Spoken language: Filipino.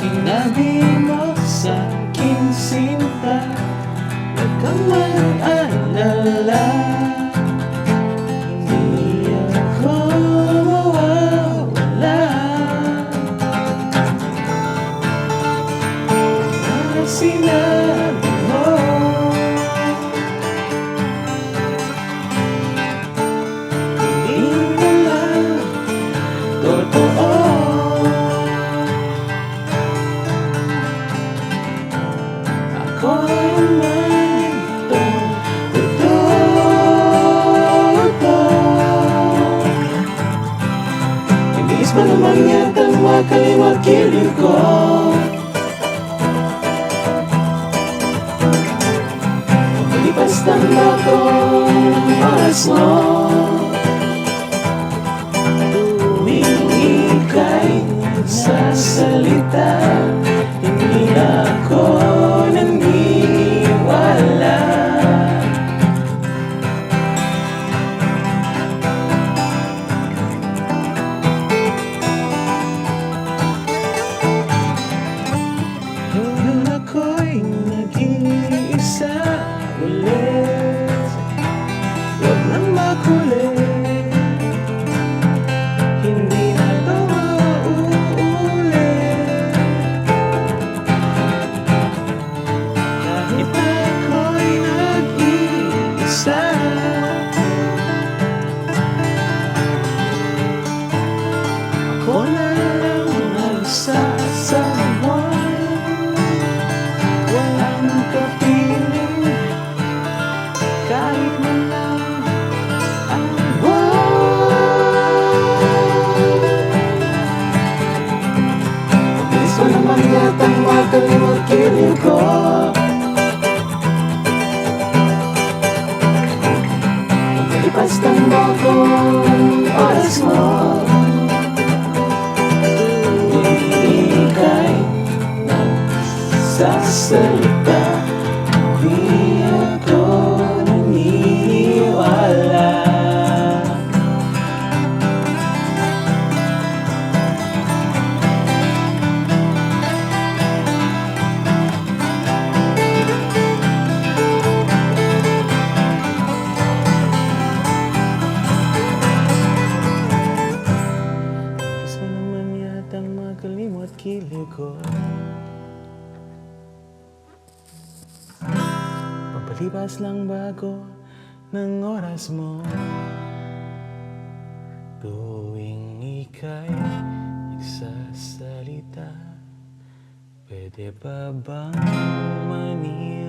Sinabi mo sa akin sinta Huwag kang mag-alala Ako Ibigis pa naman yatang makalimot kilig ko. Lipas ng bagong oras mo Ako na lang nagsasalita Di ako naniniwala. Gusto naman yatang makalimot kilig ko Papalipas lang bago ng oras mo. Tuwing ika'y nagsasalita Pwede pa bang maniwala